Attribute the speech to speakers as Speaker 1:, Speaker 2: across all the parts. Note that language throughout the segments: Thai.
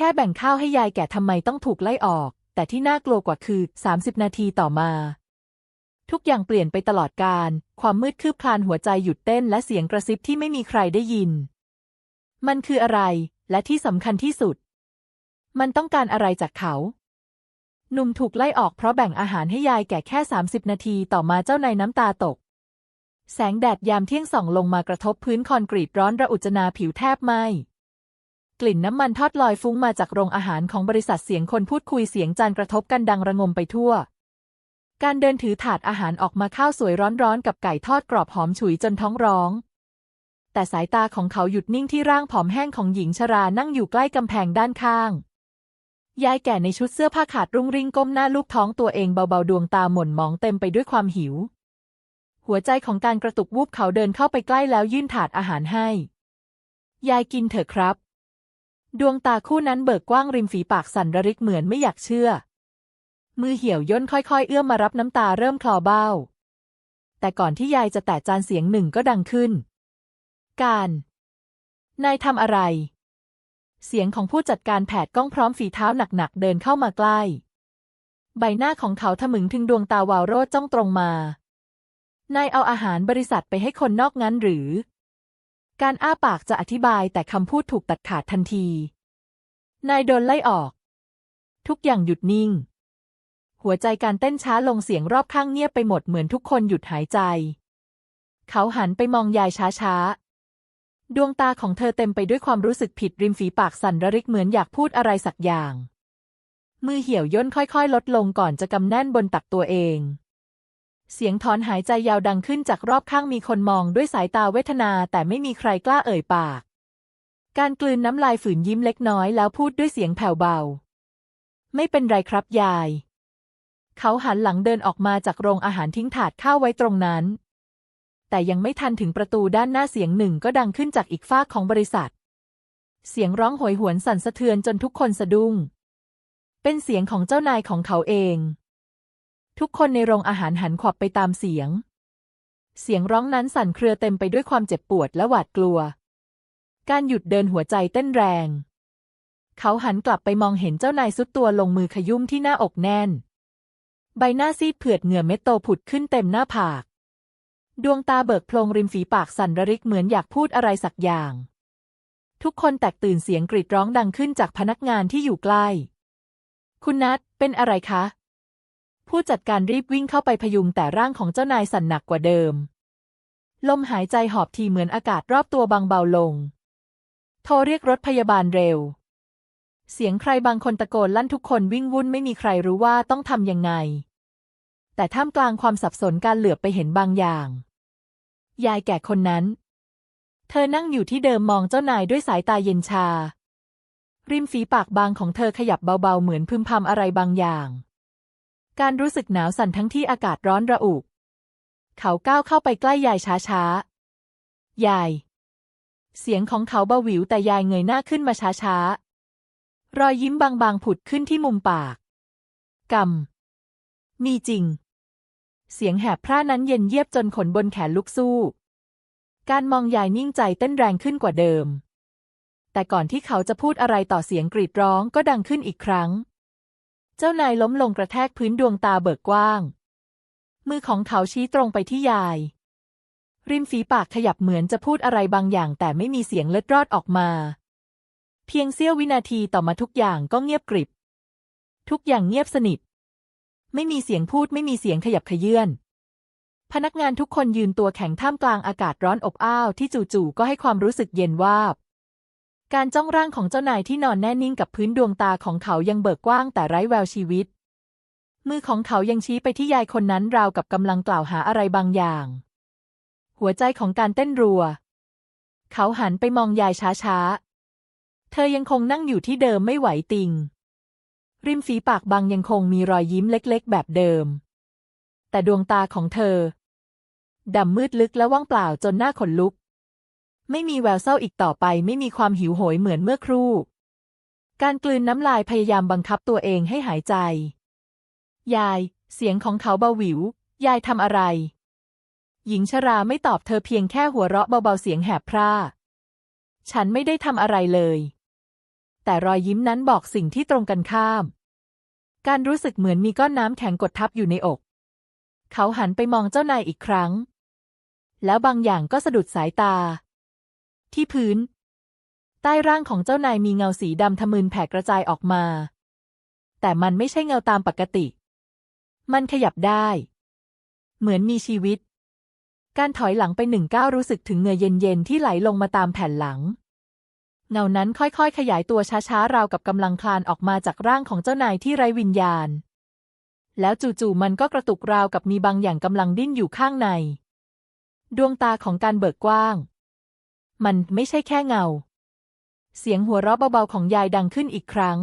Speaker 1: แค่แบ่งข้าวให้ยายแก่ทำไมต้องถูกไล่ออก แต่ที่น่ากลัวกว่าคือ 30 นาทีต่อมา ทุกอย่างเปลี่ยนไปตลอดการ ความมืดคืบคลานหัวใจหยุดเต้นและเสียงกระซิบที่ไม่มีใครได้ยิน มันคืออะไร และที่สำคัญที่สุด มันต้องการอะไรจากเขา หนุ่มถูกไล่ออกเพราะแบ่งอาหารให้ยายแก่แค่ 30 นาทีต่อมาเจ้านายน้ำตาตก แสงแดดยามเที่ยงส่องลงมากระทบพื้นคอนกรีตร้อนระอุจนาผิวแทบไหม กลิ่นน้ำมันทอดลอยฟุ้งมาจากโรงอาหารของบริษัทเสียงคนพูดคุยเสียงจานกระทบกันดังระงมไปทั่ว การเดินถือถาดอาหารออกมาข้าวสวยร้อนๆ กับไก่ทอดกรอบหอมฉุยจนท้องร้อง แต่สายตาของเขาหยุดนิ่งที่ร่างผอมแห้งของหญิงชรานั่งอยู่ใกล้กำแพงด้านข้าง ยายแก่ในชุดเสื้อผ้าขาดรุ่งริ่งก้มหน้าลูกท้องตัวเองเบาๆดวงตาหม่นมองเต็มไปด้วยความหิว หัวใจของการกระตุกวูบเขาเดินเข้าไปใกล้แล้วยื่นถาดอาหารให้ ยายกินเถอะครับ ดวงตาคู่นั้นเบิกกว้างริมฝีปากสั่นระริกเหมือนไม่อยากเชื่อ มือเหี่ยวย่นค่อยๆ เอื้อมมารับน้ำตาเริ่มคลอเบ้า แต่ก่อนที่ยายจะแตะจานเสียงหนึ่งก็ดังขึ้น การ นายทำอะไร เสียงของผู้จัดการแผดกล้องพร้อมฝีเท้าหนักๆเดินเข้ามาใกล้ ใบหน้าของเขาทะมึงถึงดวงตาวาวโรดจ้องตรงมา นายเอาอาหารบริษัทไปให้คนนอกงั้นหรือ การอ้าปากจะอธิบายแต่คำพูดถูกตัดขาดทันที นายโดนไล่ออก ทุกอย่างหยุดนิ่ง หัวใจการเต้นช้าลงเสียงรอบข้างเงียบไปหมดเหมือนทุกคนหยุดหายใจ เขาหันไปมองยายช้าๆ ดวงตาของเธอเต็มไปด้วยความรู้สึกผิดริมฝีปากสั่นระริกเหมือนอยากพูดอะไรสักอย่าง มือเหี่ยวย่นค่อยๆ ลดลงก่อนจะกำแน่นบนตักตัวเอง เสียงถอนหายใจยาวดังขึ้นจากรอบข้างมีคนมองด้วยสายตาเวทนาแต่ไม่มีใครกล้าเอ่ยปาก การกลืนน้ำลายฝืนยิ้มเล็กน้อยแล้วพูดด้วยเสียงแผ่วเบา ไม่เป็นไรครับยาย เขาหันหลังเดินออกมาจากโรงอาหารทิ้งถาดข้าวไว้ตรงนั้น แต่ยังไม่ทันถึงประตูด้านหน้าเสียงหนึ่งก็ดังขึ้นจากอีกฝ้าของบริษัท เสียงร้องโหยหวนสั่นสะเทือนจนทุกคนสะดุ้ง เป็นเสียงของเจ้านายของเขาเอง ทุกคนในโรงอาหารหันขวับไปตามเสียง เสียงร้องนั้นสั่นเครือเต็มไปด้วยความเจ็บปวดและหวาดกลัว การหยุดเดินหัวใจเต้นแรง เขาหันกลับไปมองเห็นเจ้านายสุดตัวลงมือขยุ่มที่หน้าอกแน่น ใบหน้าซีดเผือดเหงื่อเม็ดโตผุดขึ้นเต็มหน้าผาก ดวงตาเบิกโพลงริมฝีปากสั่นระริกเหมือนอยากพูดอะไรสักอย่าง ทุกคนแตกตื่นเสียงกรีดร้องดังขึ้นจากพนักงานที่อยู่ใกล้ คุณนัทเป็นอะไรคะ ผู้จัดการรีบวิ่งเข้าไปพยุงแต่ร่างของเจ้านายสั่นหนักกว่าเดิม ลมหายใจหอบทีเหมือนอากาศรอบตัวบางเบาลง โทรเรียกรถพยาบาลเร็ว เสียงใครบางคนตะโกนลั่นทุกคนวิ่งวุ่นไม่มีใครรู้ว่าต้องทำยังไง แต่ท่ามกลางความสับสนการเหลือบไปเห็นบางอย่าง ยายแก่คนนั้น เธอนั่งอยู่ที่เดิมมองเจ้านายด้วยสายตาเย็นชา ริมฝีปากบางของเธอขยับเบาๆเหมือนพึมพำอะไรบางอย่าง การรู้สึกหนาวสั่นทั้งที่อากาศร้อนระอุ เขาก้าวเข้าไปใกล้ยายช้าๆ ยาย เสียงของเขาเบาหวิวแต่ยายเงยหน้าขึ้นมาช้าๆ รอยยิ้มบางๆผุดขึ้นที่มุมปากกำมีจริง เสียงแหบพร่านั้นเย็นเยียบจนขนบนแขนลุกสู้ การมองยายนิ่งใจเต้นแรงขึ้นกว่าเดิม แต่ก่อนที่เขาจะพูดอะไรต่อเสียงกรีดร้องก็ดังขึ้นอีกครั้ง เจ้านายล้มลงกระแทกพื้นดวงตาเบิกกว้าง มือของเขาชี้ตรงไปที่ยาย ริมฝีปากขยับเหมือนจะพูดอะไรบางอย่างแต่ไม่มีเสียงเล็ดรอดออกมา เพียงเสี้ยววินาทีต่อมาทุกอย่างก็เงียบกริบ ทุกอย่างเงียบสนิท ไม่มีเสียงพูดไม่มีเสียงขยับขยื่นพนักงานทุกคนยืนตัวแข็งท่ามกลางอากาศร้อนอบอ้าวที่จู่ๆก็ให้ความรู้สึกเย็นวาบ การจ้องร่างของเจ้านายที่นอนแน่นิ่งกับพื้นดวงตาของเขายังเบิกกว้างแต่ไร้แววชีวิต มือของเขายังชี้ไปที่ยายคนนั้นราวกับกำลังกล่าวหาอะไรบางอย่าง หัวใจของการเต้นรัว เขาหันไปมองยายช้าๆ เธอยังคงนั่งอยู่ที่เดิมไม่ไหวติง ริมฝีปากบางยังคงมีรอยยิ้มเล็กๆ แบบเดิม แต่ดวงตาของเธอดำมืดลึกและว่างเปล่าจนหน้าขนลุก ไม่มีแววเศร้าอีกต่อไปไม่มีความหิวโหยเหมือนเมื่อครู่ การกลืนน้ำลายพยายามบังคับตัวเองให้หายใจ ยาย เสียงของเขาเบาหวิว ยายทำอะไร หญิงชราไม่ตอบเธอเพียงแค่หัวเราะเบาๆเสียงแหบพร่า ฉันไม่ได้ทำอะไรเลย แต่รอยยิ้มนั้นบอกสิ่งที่ตรงกันข้าม การรู้สึกเหมือนมีก้อนน้ำแข็งกดทับอยู่ในอก เขาหันไปมองเจ้านายอีกครั้ง แล้วบางอย่างก็สะดุดสายตา ที่พื้น ใต้ร่างของเจ้านายมีเงาสีดำทะมึนแผ่กระจายออกมา แต่มันไม่ใช่เงาตามปกติ มันขยับได้ เหมือนมีชีวิต การถอยหลังไปหนึ่งก้าวรู้สึกถึงเงื่อเย็นๆที่ไหลลงมาตามแผ่นหลัง เงานั้นค่อยๆ ขยายตัวช้าๆราวกับกำลังคลานออกมาจากร่างของเจ้านายที่ไร้วิญญาณ แล้วจู่ๆมันก็กระตุกราวกับมีบางอย่างกำลังดิ้นอยู่ข้างใน ดวงตาของการเบิกกว้าง มันไม่ใช่แค่เงา เสียงหัวเราะเบาๆของยายดังขึ้นอีกครั้ง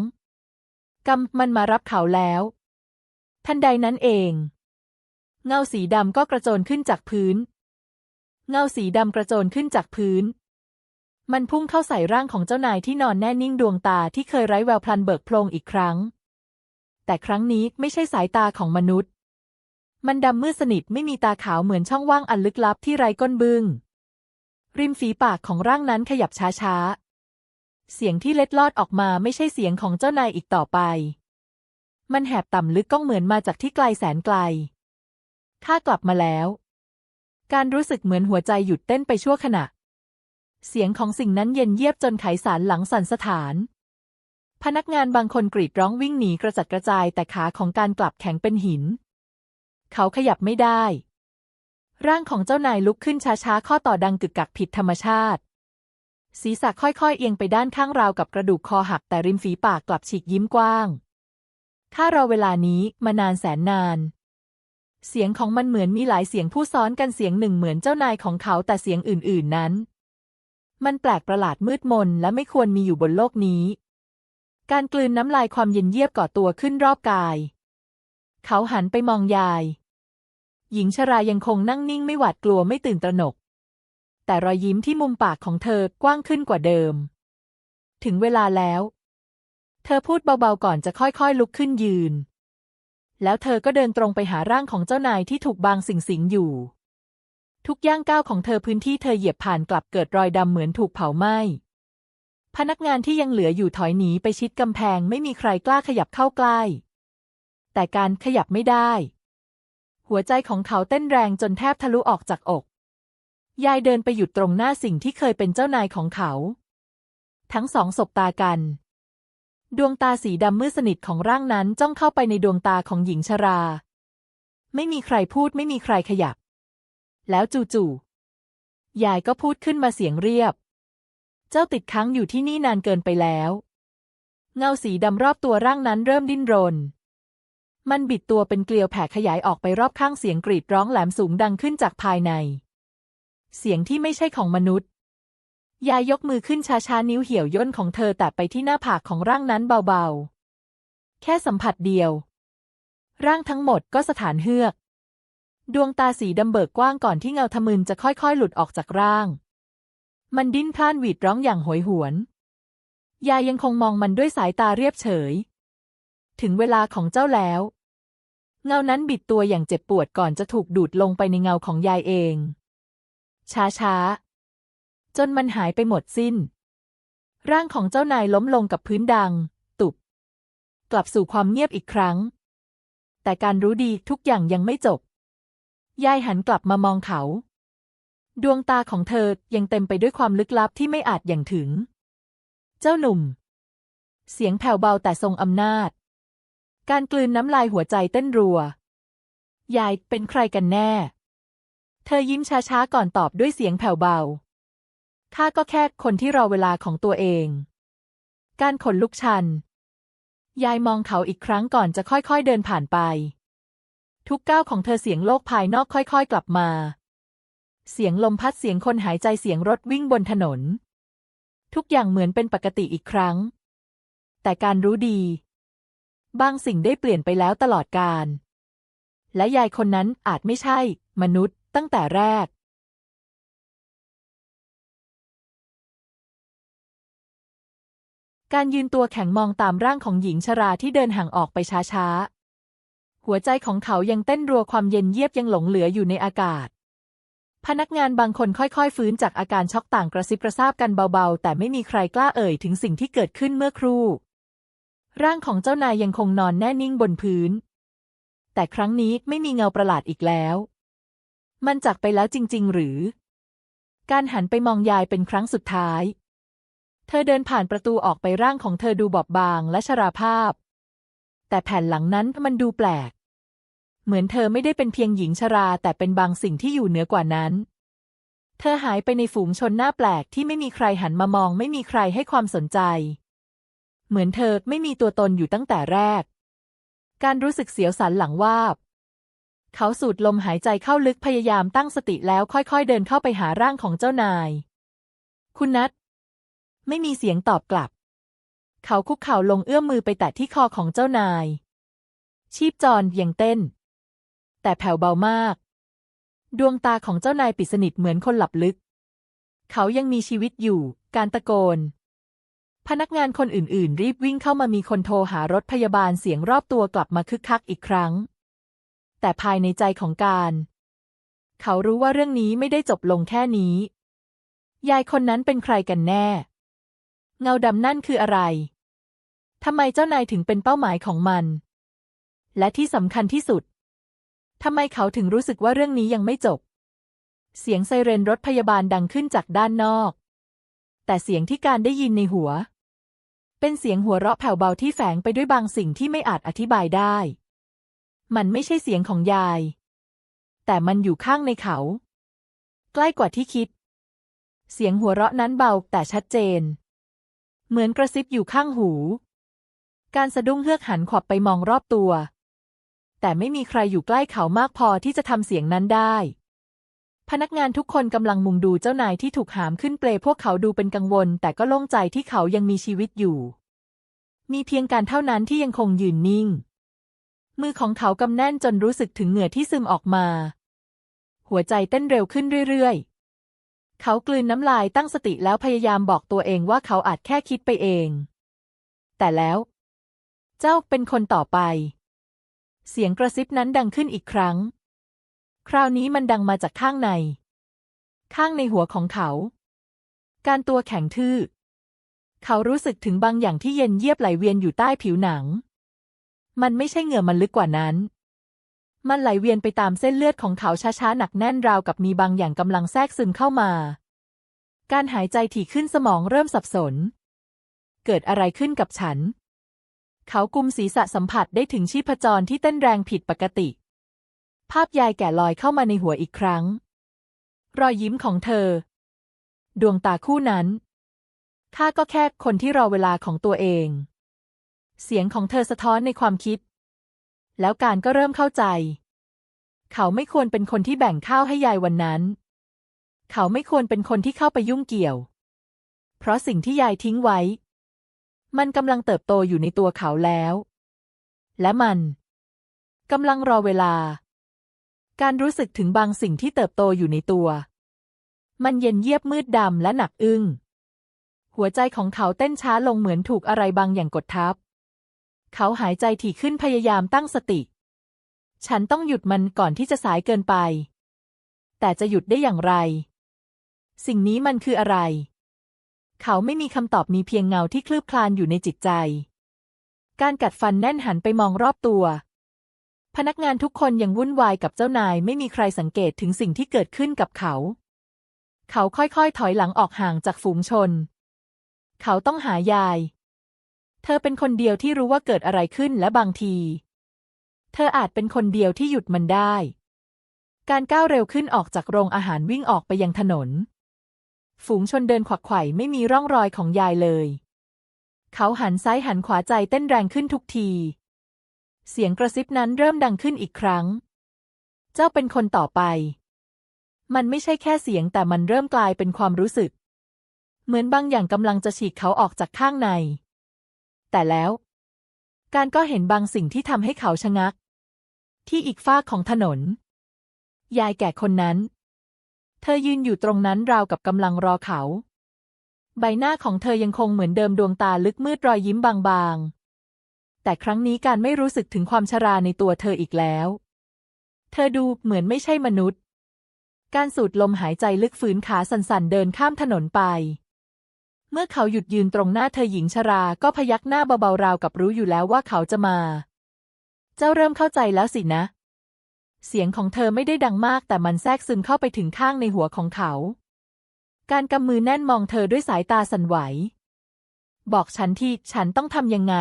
Speaker 1: กำมันมารับเขาแล้ว ทันใดนั้นเอง เงาสีดำก็กระโจนขึ้นจากพื้น เงาสีดำกระโจนขึ้นจากพื้น มันพุ่งเข้าใส่ร่างของเจ้านายที่นอนแน่นิ่งดวงตาที่เคยไร้แววพลันเบิกโพลงอีกครั้ง แต่ครั้งนี้ไม่ใช่สายตาของมนุษย์ มันดำมืดสนิทไม่มีตาขาวเหมือนช่องว่างอันลึกลับที่ไร้ก้นบึง้ง ริมฝีปากของร่างนั้นขยับช้าๆ เสียงที่เล็ดลอดออกมาไม่ใช่เสียงของเจ้านายอีกต่อไป มันแหบต่ำลึกก้องเหมือนมาจากที่ไกลแสนไกล ข้ากลับมาแล้ว การรู้สึกเหมือนหัวใจหยุดเต้นไปชั่วขณะ เสียงของสิ่งนั้นเย็นเยียบจนไขสารหลังสั่นสถาน พนักงานบางคนกรีดร้องวิ่งหนีกระจัดกระจายแต่ขาของการกลับแข็งเป็นหิน เขาขยับไม่ได้ ร่างของเจ้านายลุกขึ้นช้าๆ ข้อต่อดังกึกกักผิดธรรมชาติ ศีรษะค่อยๆ เอียงไปด้านข้างราวกับกระดูกคอหักแต่ริมฝีปากกลับฉีกยิ้มกว้างข้ารอเวลานี้มานานแสนนาน เสียงของมันเหมือนมีหลายเสียงผู้ซ้อนกันเสียงหนึ่งเหมือนเจ้านายของเขาแต่เสียงอื่นๆนั้น มันแปลกประหลาดมืดมนและไม่ควรมีอยู่บนโลกนี้ การกลืนน้ำลายความเย็นเยียบก่อตัวขึ้นรอบกาย เขาหันไปมองยาย หญิงชรายังคงนั่งนิ่งไม่หวาดกลัวไม่ตื่นตระหนก แต่รอยยิ้มที่มุมปากของเธอกว้างขึ้นกว่าเดิม ถึงเวลาแล้ว เธอพูดเบาๆก่อนจะค่อยๆลุกขึ้นยืน แล้วเธอก็เดินตรงไปหาร่างของเจ้านายที่ถูกบางสิ่งสิงอยู่ ทุกย่างก้าวของเธอพื้นที่เธอเหยียบผ่านกลับเกิดรอยดำเหมือนถูกเผาไหม้พนักงานที่ยังเหลืออยู่ถอยหนีไปชิดกำแพงไม่มีใครกล้าขยับเข้าใกล้ แต่การขยับไม่ได้ หัวใจของเขาเต้นแรงจนแทบทะลุออกจากอก ยายเดินไปหยุดตรงหน้าสิ่งที่เคยเป็นเจ้านายของเขา ทั้งสองสบตากัน ดวงตาสีดำมืดสนิทของร่างนั้นจ้องเข้าไปในดวงตาของหญิงชรา ไม่มีใครพูดไม่มีใครขยับ แล้วจู่ๆ ยายก็พูดขึ้นมาเสียงเรียบ เจ้าติดค้างอยู่ที่นี่นานเกินไปแล้ว เงาสีดำรอบตัวร่างนั้นเริ่มดิ้นรน มันบิดตัวเป็นเกลียวแผ่ขยายออกไปรอบข้างเสียงกรีดร้องแหลมสูงดังขึ้นจากภายใน เสียงที่ไม่ใช่ของมนุษย์ ยายยกมือขึ้นช้าๆนิ้วเหี่ยวย่นของเธอแตะไปที่หน้าผากของร่างนั้นเบาๆ แค่สัมผัสเดียว ร่างทั้งหมดก็สถานเฮือก ดวงตาสีดำเบิกกว้างก่อนที่เงาทะมึนจะค่อยๆ หลุดออกจากร่าง มันดิ้นพล่านหวีดร้องอย่างโหยหวน ยายยังคงมองมันด้วยสายตาเรียบเฉย ถึงเวลาของเจ้าแล้ว เงานั้นบิดตัวอย่างเจ็บปวดก่อนจะถูกดูดลงไปในเงาของยายเอง ช้าๆจนมันหายไปหมดสิ้น ร่างของเจ้านายล้มลงกับพื้นดัง ตุบ กลับสู่ความเงียบอีกครั้ง แต่การรู้ดีทุกอย่างยังไม่จบ ยายหันกลับมามองเขา ดวงตาของเธอยังเต็มไปด้วยความลึกลับที่ไม่อาจอย่างถึง เจ้าหนุ่ม เสียงแผ่วเบาแต่ทรงอำนาจ การกลืนน้ำลายหัวใจเต้นรัว ยายเป็นใครกันแน่ เธอยิ้มช้าๆก่อนตอบด้วยเสียงแผ่วเบา ข้าก็แค่คนที่รอเวลาของตัวเอง การขนลุกชัน ยายมองเขาอีกครั้งก่อนจะค่อยๆเดินผ่านไป ทุกก้าวของเธอเสียงโลกภายนอกค่อยๆกลับมา เสียงลมพัดเสียงคนหายใจเสียงรถวิ่งบนถนน ทุกอย่างเหมือนเป็นปกติอีกครั้ง แต่การรู้ดี บางสิ่งได้เปลี่ยนไปแล้วตลอดกาลและยายคนนั้นอาจไม่ใช่ มนุษย์ตั้งแต่แรก การยืนตัวแข็งมองตามร่างของหญิงชราที่เดินห่างออกไปช้าๆ หัวใจของเขายังเต้นรัวความเย็นเยียบยังหลงเหลืออยู่ในอากาศพพนักงานบางคนค่อยๆ ฟื้นจากอาการช็อกต่างกระซิบกระซาบกันเบาๆ แต่ไม่มีใครกล้าเอ่ยถึงสิ่งที่เกิดขึ้นเมื่อครู่ ร่างของเจ้านายยังคงนอนแน่นิ่งบนพื้น แต่ครั้งนี้ไม่มีเงาประหลาดอีกแล้ว มันจากไปแล้วจริง ๆ หรือ การหันไปมองยายเป็นครั้งสุดท้าย เธอเดินผ่านประตูออกไปร่างของเธอดูบอบบางและชราภาพ แต่แผ่นหลังนั้นมันดูแปลก เหมือนเธอไม่ได้เป็นเพียงหญิงชราแต่เป็นบางสิ่งที่อยู่เหนือกว่านั้นเธอหายไปในฝูงชนหน้าแปลกที่ไม่มีใครหันมามองไม่มีใครให้ความสนใจ เหมือนเธอไม่มีตัวตนอยู่ตั้งแต่แรก การรู้สึกเสียวสันหลังวาบ เขาสูดลมหายใจเข้าลึกพยายามตั้งสติแล้วค่อยๆ เดินเข้าไปหาร่างของเจ้านาย คุณนัทไม่มีเสียงตอบกลับ เขาคุกเข่าลงเอื้อมมือไปแตะที่คอของเจ้านาย ชีพจรยังเต้น แต่แผ่วเบามาก ดวงตาของเจ้านายปิดสนิทเหมือนคนหลับลึก เขายังมีชีวิตอยู่ การตะโกน พนักงานคนอื่นๆ รีบวิ่งเข้ามามีคนโทรหารถพยาบาลเสียงรอบตัวกลับมาคึกคักอีกครั้ง แต่ภายในใจของการ เขารู้ว่าเรื่องนี้ไม่ได้จบลงแค่นี้ ยายคนนั้นเป็นใครกันแน่ เงาดำนั่นคืออะไรทำไมเจ้านายถึงเป็นเป้าหมายของมัน และที่สำคัญที่สุดทำไมเขาถึงรู้สึกว่าเรื่องนี้ยังไม่จบ เสียงไซเรนรถพยาบาลดังขึ้นจากด้านนอก แต่เสียงที่การได้ยินในหัว เป็นเสียงหัวเราะแผ่วเบาที่แฝงไปด้วยบางสิ่งที่ไม่อาจอธิบายได้ มันไม่ใช่เสียงของยาย แต่มันอยู่ข้างในเขา ใกล้กว่าที่คิด เสียงหัวเราะนั้นเบาแต่ชัดเจน เหมือนกระซิบอยู่ข้างหู การสะดุ้งเฮือกหันขวับไปมองรอบตัว แต่ไม่มีใครอยู่ใกล้เขามากพอที่จะทำเสียงนั้นได้ พนักงานทุกคนกำลังมุงดูเจ้านายที่ถูกหามขึ้นเปลพวกเขาดูเป็นกังวล แต่ก็โล่งใจที่เขายังมีชีวิตอยู่ มีเพียงการเท่านั้นที่ยังคงยืนนิ่ง มือของเขากำแน่นจนรู้สึกถึงเหงื่อที่ซึมออกมา หัวใจเต้นเร็วขึ้นเรื่อยๆ เขากลืนน้ำลายตั้งสติแล้วพยายามบอกตัวเองว่าเขาอาจแค่คิดไปเอง แต่แล้ว เจ้าเป็นคนต่อไป เสียงกระซิบนั้นดังขึ้นอีกครั้ง คราวนี้มันดังมาจากข้างใน ข้างในหัวของเขา การตัวแข็งทื่อ เขารู้สึกถึงบางอย่างที่เย็นเยียบไหลเวียนอยู่ใต้ผิวหนัง มันไม่ใช่เหงื่อมันลึกกว่านั้น มันไหลเวียนไปตามเส้นเลือดของเขาช้าๆหนักแน่นราวกับมีบางอย่างกำลังแทรกซึมเข้ามา การหายใจถี่ขึ้นสมองเริ่มสับสน เกิดอะไรขึ้นกับฉัน เขากุมศีรษะสัมผัสได้ถึงชีพจรที่เต้นแรงผิดปกติ ภาพยายแก่ลอยเข้ามาในหัวอีกครั้ง รอยยิ้มของเธอ ดวงตาคู่นั้นข้าก็แค่คนที่รอเวลาของตัวเอง เสียงของเธอสะท้อนในความคิด แล้วการก็เริ่มเข้าใจ เขาไม่ควรเป็นคนที่แบ่งข้าวให้ยายวันนั้น เขาไม่ควรเป็นคนที่เข้าไปยุ่งเกี่ยว เพราะสิ่งที่ยายทิ้งไว้ มันกำลังเติบโตอยู่ในตัวเขาแล้ว และมันกำลังรอเวลา การรู้สึกถึงบางสิ่งที่เติบโตอยู่ในตัว มันเย็นเยียบมืดดำและหนักอึ้ง หัวใจของเขาเต้นช้าลงเหมือนถูกอะไรบางอย่างกดทับ เขาหายใจถี่ขึ้นพยายามตั้งสติ ฉันต้องหยุดมันก่อนที่จะสายเกินไป แต่จะหยุดได้อย่างไร สิ่งนี้มันคืออะไร เขาไม่มีคำตอบมีเพียงเงาที่คลืบคลานอยู่ในจิตใจ การกัดฟันแน่นหันไปมองรอบตัว พนักงานทุกคนยังวุ่นวายกับเจ้านายไม่มีใครสังเกตถึงสิ่งที่เกิดขึ้นกับเขา เขาค่อยๆ ถอยหลังออกห่างจากฝูงชน เขาต้องหายาย เธอเป็นคนเดียวที่รู้ว่าเกิดอะไรขึ้นและบางที เธออาจเป็นคนเดียวที่หยุดมันได้ การก้าวเร็วขึ้นออกจากโรงอาหารวิ่งออกไปยังถนน ฝูงชนเดินขวักไขว่ไม่มีร่องรอยของยายเลย เขาหันซ้ายหันขวาใจเต้นแรงขึ้นทุกที เสียงกระซิบนั้นเริ่มดังขึ้นอีกครั้ง เจ้าเป็นคนต่อไป มันไม่ใช่แค่เสียงแต่มันเริ่มกลายเป็นความรู้สึก เหมือนบางอย่างกำลังจะฉีกเขาออกจากข้างใน แต่แล้ว การก็เห็นบางสิ่งที่ทำให้เขาชะงัก ที่อีกฟาของถนน ยายแก่คนนั้น เธอยืนอยู่ตรงนั้นราวกับกำลังรอเขา ใบหน้าของเธอยังคงเหมือนเดิมดวงตาลึกมืดรอยยิ้มบางๆ แต่ครั้งนี้การไม่รู้สึกถึงความชราในตัวเธออีกแล้ว เธอดูเหมือนไม่ใช่มนุษย์ การสูดลมหายใจลึกฝืนขาสั่นๆเดินข้ามถนนไป เมื่อเขาหยุดยืนตรงหน้าเธอหญิงชราก็พยักหน้าเบาๆราวกับรู้อยู่แล้วว่าเขาจะมา เจ้าเริ่มเข้าใจแล้วสินะ เสียงของเธอไม่ได้ดังมากแต่มันแทรกซึมเข้าไปถึงข้างในหัวของเขา การกำมือแน่นมองเธอด้วยสายตาสั่นไหว บอกฉันที่ฉันต้องทำยังไง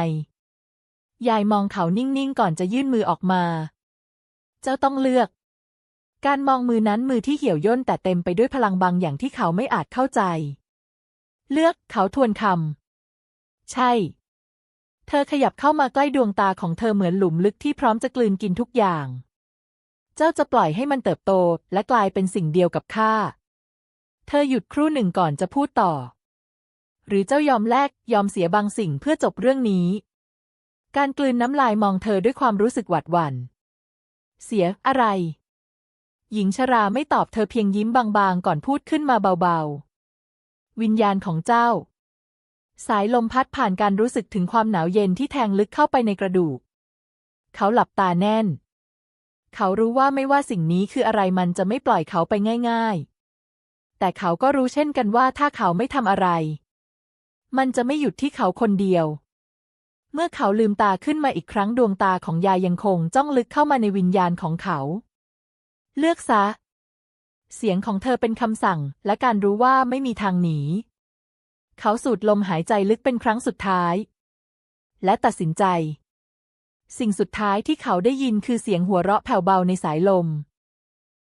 Speaker 1: ยายมองเขานิ่งๆก่อนจะยื่นมือออกมา เจ้าต้องเลือก การมองมือนั้นมือที่เหี่ยวย่นแต่เต็มไปด้วยพลังบางอย่างที่เขาไม่อาจเข้าใจ เลือกเขาทวนคำใช่ เธอขยับเข้ามาใกล้ดวงตาของเธอเหมือนหลุมลึกที่พร้อมจะกลืนกินทุกอย่าง เจ้าจะปล่อยให้มันเติบโตและกลายเป็นสิ่งเดียวกับข้า เธอหยุดครู่หนึ่งก่อนจะพูดต่อ หรือเจ้ายอมแลกยอมเสียบางสิ่งเพื่อจบเรื่องนี้ การกลืนน้ำลายมองเธอด้วยความรู้สึกหวาดหวัน่น เสียอะไร หญิงชราไม่ตอบเธอเพียงยิ้มบางๆ ก่อนพูดขึ้นมาเบาๆ วิญญาณของเจ้า สายลมพัดผ่านการรู้สึกถึงความหนาวเย็นที่แทงลึกเข้าไปในกระดูก เขาหลับตาแน่น เขารู้ว่าไม่ว่าสิ่งนี้คืออะไรมันจะไม่ปล่อยเขาไปง่าย ๆ แต่เขาก็รู้เช่นกันว่าถ้าเขาไม่ทำอะไร มันจะไม่หยุดที่เขาคนเดียว เมื่อเขาลืมตาขึ้นมาอีกครั้งดวงตาของยายยังคงจ้องลึกเข้ามาในวิญญาณของเขา เลือกซะ เสียงของเธอเป็นคำสั่ง และการรู้ว่าไม่มีทางหนี เขาสูดลมหายใจลึกเป็นครั้งสุดท้าย และตัดสินใจ สิ่งสุดท้ายที่เขาได้ยินคือเสียงหัวเราะแผ่วเบาในสายลม